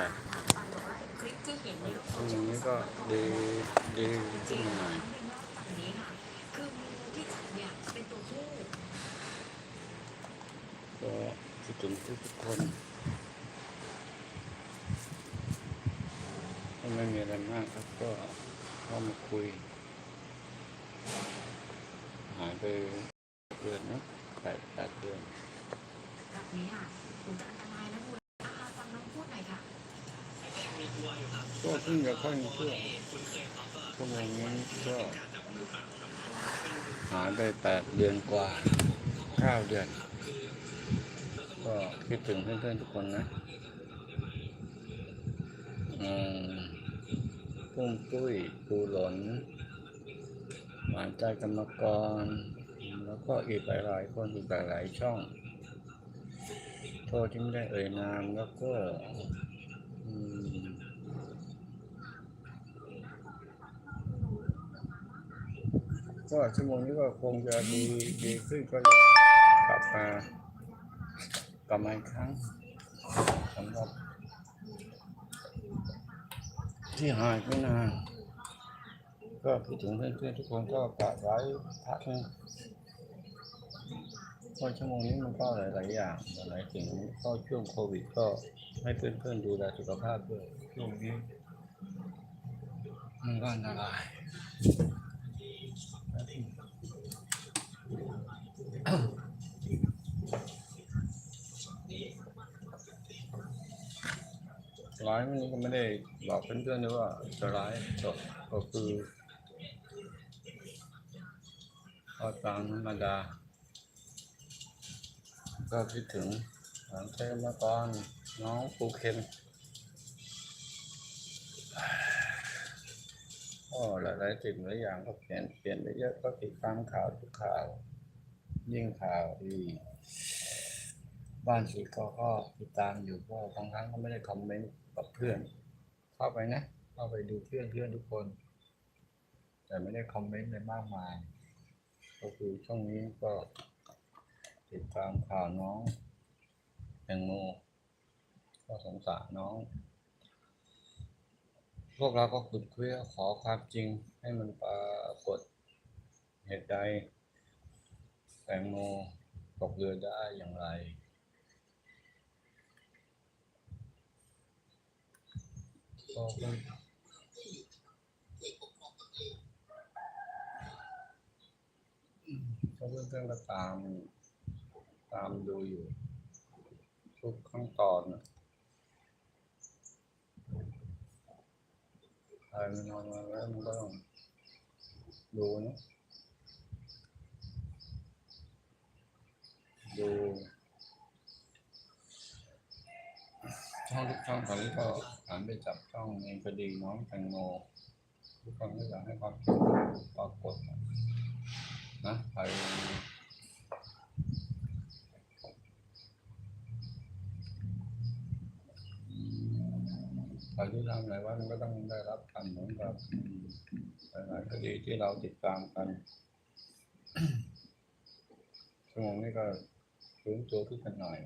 แต่คลิปที่เห็นในโลกช่วงนี้ก็ดีดีขึ้นหน่อยก็คิดถึงทุกทุกๆคนถ้าไม่มีอะไรมากครับก็เข้ามาคุย หายไปเดือนนะแปดแปดเดือน แบบนี้ค่ะคุณอันตรายนะคุณอาฟังน้องพูดหน่อยค่ะ ยิ่งจะค่อยมีเชื่อชั่วโมงนี้ก็หายไปแปดเดือนกว่าเก้าเดือน ก็คิดถึงเพื่อนๆทุกคนนะอืมปุ้มปุ้ยปูหลนหวานใจกรรมกร แล้วก็อีกหลายๆคนอีกหลายๆช่อง โทษที่ไม่ได้เอ่ยนามแล้วก็ ก็ชั่วโมงนี้ก็คงจะดีดีขึ้นก็เลยกลับมากลับมาอีกครั้งสำหรับที่หายไปนานก็คิดถึงเพื่อนๆทุกคนก็กะไว้พักนึงพราะชั่วโมงนี้มันก็หลาย ๆ อย่างหลายสิ่งก็ช่วงโควิดก็ให้เพื่อน ๆ ดูแลสุขภาพด้วยช่วงนี้มันก็อันตราย ร้ายวันก็ไม่ได้บอกเพื่อนๆด้วยว่าจะร้ายจบก็คือก็ตามธรรมดา ก็คิดถึงหลังเทมาก่อนน้องปูเคน ก็หลายๆสิ่งหลายอย่างก็เปลี่ยนเปลี่ยนไปเยอะก็ติดตามข่าวทุกข่าว ยิ่งข่าวที่บ้านสีก็ก็ติดตามอยู่ก็บางครั้งก็ไม่ได้คอมเมนต์กับเพื่อน เข้าไปนะเข้าไปดูเพื่อนเพื่อนทุกคน แต่ไม่ได้คอมเมนต์อะไรมากมาย ก็คือช่วงนี้ก็ติดตามข่าวน้องแตงโมก็สงสารน้อง พวกเราก็ขุดคุยขอความจริงให้มันปรากฏเหตุใดแตงโมตกเรือได้อย่างไร ก็เพิ่งก็เพื่อนๆก็ตาม ตามดูอยู่ ทุกขั้นตอนนะ ใครมันนอนมาแล้วมันก็ต้องดูนะดูช่องทุกช่องตอนนี้ก็หันไปจับช่องในคดีน้องแตงโมทุกคนก็อยากให้ความปรากฏนะนะ ใครใครที่ทำอะไรไว้มันก็ต้องได้รับกรรมเหมือนกับหลายๆคดีที่เราติดตามกันชั่วโมงนี้ก็ฟื้นตัวขึ้นกันหน่อย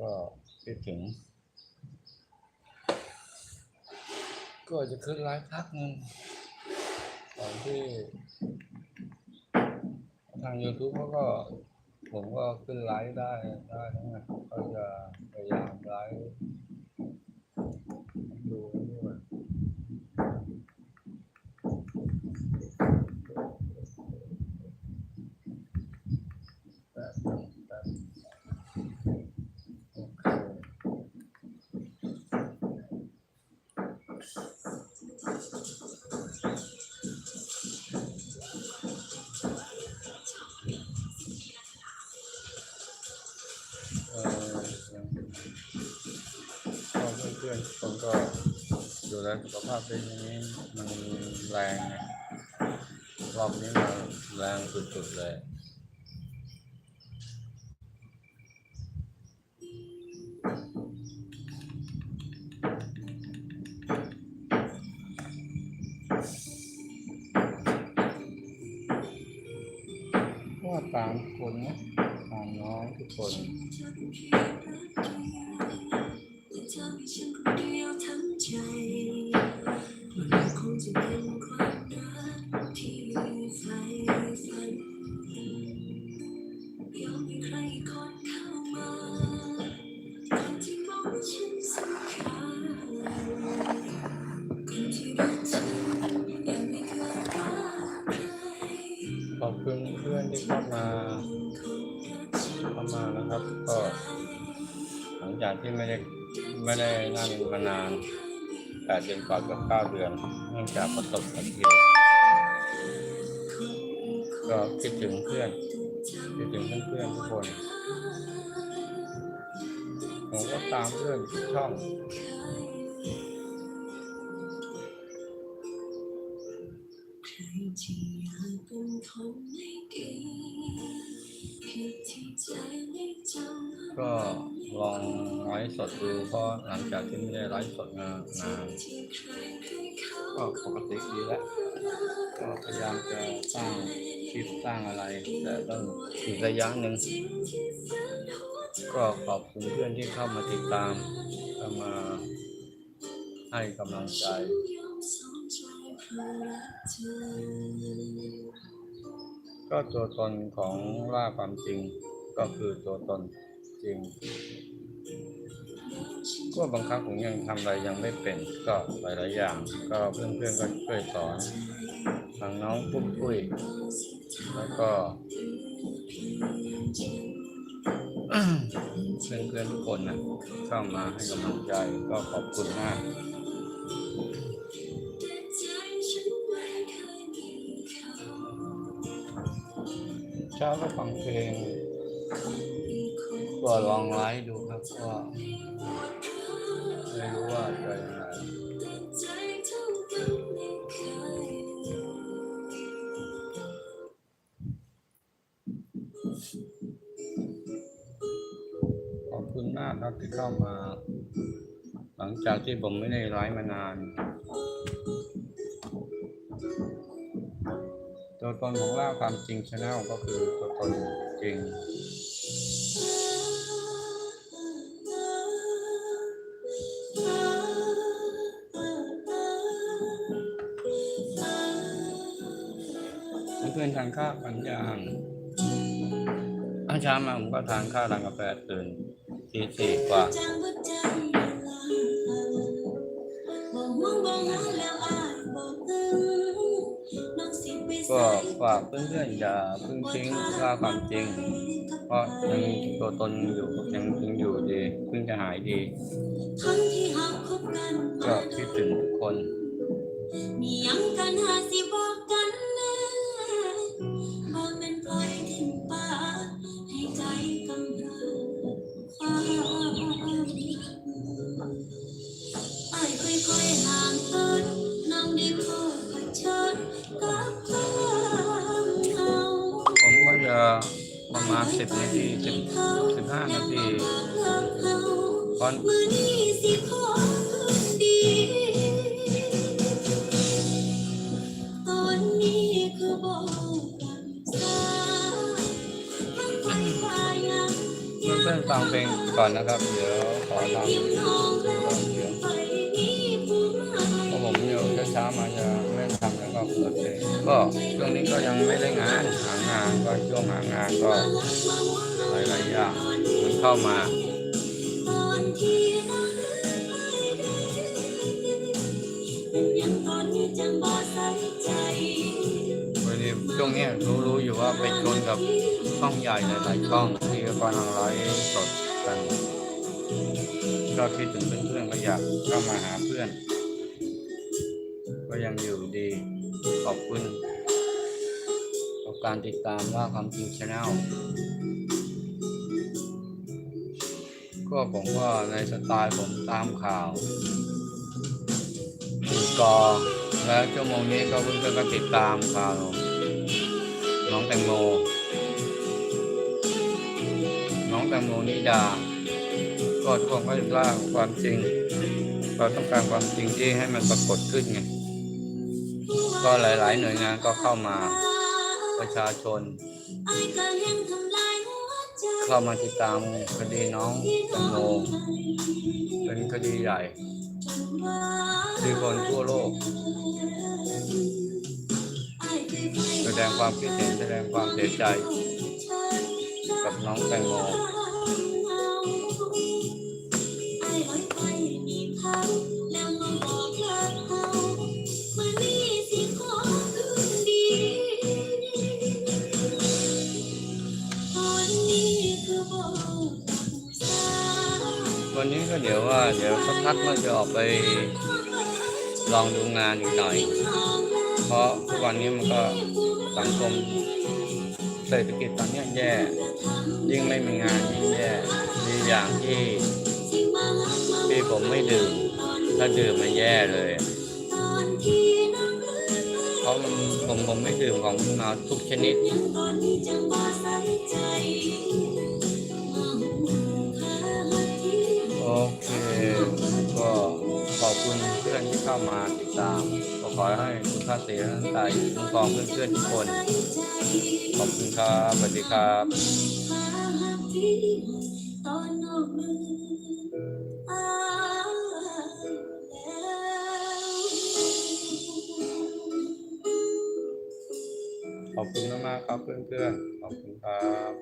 ก็คิดถึง ก็จะขึ้นไลฟ์พักหนึ่งก่อนที่ ทาง YouTube เขาก็ผมก็ขึ้นไลฟ์ได้ได้ทั้งนั้นก็จะพยายามไลฟ์ ดูด้ ดูแลสุขภาพเป็นอย่างนี้มันแรงรอบนี้มันแรงสุดๆเลยก็ตามคนนะตามน้องทุกคน พื่อนเพื่อนที่เข้ามาเข้ามานะครับ ก็หลังจากที่ไม่ได้ไม่ได้นั่งมานานแปดเดือนกว่ากับเก้าเดือนเนื่องจากประสบอุบัติเหตุก็คิดถึงเพื่อนคิดถึงเพื่อนทุกคนผมก็ตามเพื่อนทุกช่องที่ ก็ลองไลฟ์สดดูเพราะหลังจากที่ไม่ได้ไลฟ์สดมานานก็ปกติดีแล้วก็พยายามจะสร้างคลิปสร้างอะไร แต่ต้องอีกระยะหนึ่งก็ขอบคุณเพื่อนที่เข้ามาติดตามเข้ามาให้กำลังใจ ก็ตัวตนของล่าความจริงก็คือตัวตนจริงก็บางครั้งผมยังทำอะไรยังไม่เป็นก็หลายๆอย่าง ก็เพื่อนๆก็ช่วยสอนทางน้องปุ้มปุ้ยแล้วก็เพื่อนๆทุกคนนะเข้ามาให้กำลังใจก็ขอบคุณมาก เช้าก็ฟังเพลง ก็ลองไลฟ์ดูครับว่าไม่รู้ว่าจะยังไงขอบคุณมากครับที่เข้ามา หลังจากที่ผมไม่ได้ไลฟ์มานาน ตัวตนของล่าความจริงชาแนลก็คือตัวตนจริง เพื่อนทานข้าวกันยังอาช้ามาผมก็ทานข้าวทานกาแฟตื่นทีสี่กว่า ก็ฝากเพื่อนๆอย่าเพิ่งทิ้งล่าความจริง เพราะยังตัวตนอยู่ยังยังอยู่ดีเพิ่งจะหายดีก็คิดถึงทุกคนมียังกันหาสิบอกกัน สิบนาทีสิบสิบห้านาทีตอนมื้อนี้สิขอคืนดีตอนนี้คือบอกกันซาทั้งไปว่ายังเพื่อนๆฟังเพลงก่อนนะครับ เดี๋ยวขอไปทำ ก็เปิดเลงก็ช่วงนี้ก็ยังไม่ได้งานหางานก็ช่วงหางานก็หลายๆอย่างมันเข้ามาตอนที่น้องยังตอนนี้จังบ่ใส่ใจวันนี้ช่วงนี้รู้รู้อยู่ว่าไปชนกับช่องใหญ่หลายๆช่องที่กำลังไลฟ์สดกันก็คิดถึงเพื่อนๆก็อยากเข้ามาหาเพื่อน ขอบคุณกับการติดตามว่าความจริงชาแนลก็ผมว่าในสไตล์ผมตามข่าวสื่อกอแล้วชั่วโมงนี้ก็เพื่อนๆก็ติดตามข่าวน้องแตงโม น้องแตงโมนิดา ก็ทุกคนก็จะล่าความจริงเราต้องการความจริงที่ให้มันปรากฏขึ้นไง ก็หลาย ๆ หน่วยงานก็เข้ามาประชาชน เข้ามาติดตามคดีน้องแตงโมเป็นคดีใหญ่ที่คนทั่วโลก แสดงความคิดเห็นแสดงความเสียใจ กับน้องแตงโม วันว่าเดี๋ยวสักพักก็จะออกไปลองดูงานอีกหน่อย เพราะทุกวันนี้มันก็สังคมเศรษฐกิจตอนนี้แย่ ยิ่งไม่มีงานยิ่งแย่มีอย่างที่ที่ผมไม่ดื่ม ถ้าดื่มมันแย่เลยเพราะผมผมไม่ดื่มของเมาทุกชนิด เค ก็ขอบคุณเพื่อนที่เข้ามาติดตาม ก็ขอให้คุณพระศรีรัตนตรัยคุ้มครองเพื่อนๆทุกคน ขอบคุณครับสวัสดีครับตอนนอกมือขอบคุณมากๆครับเพื่อนๆ ขอบคุณครับ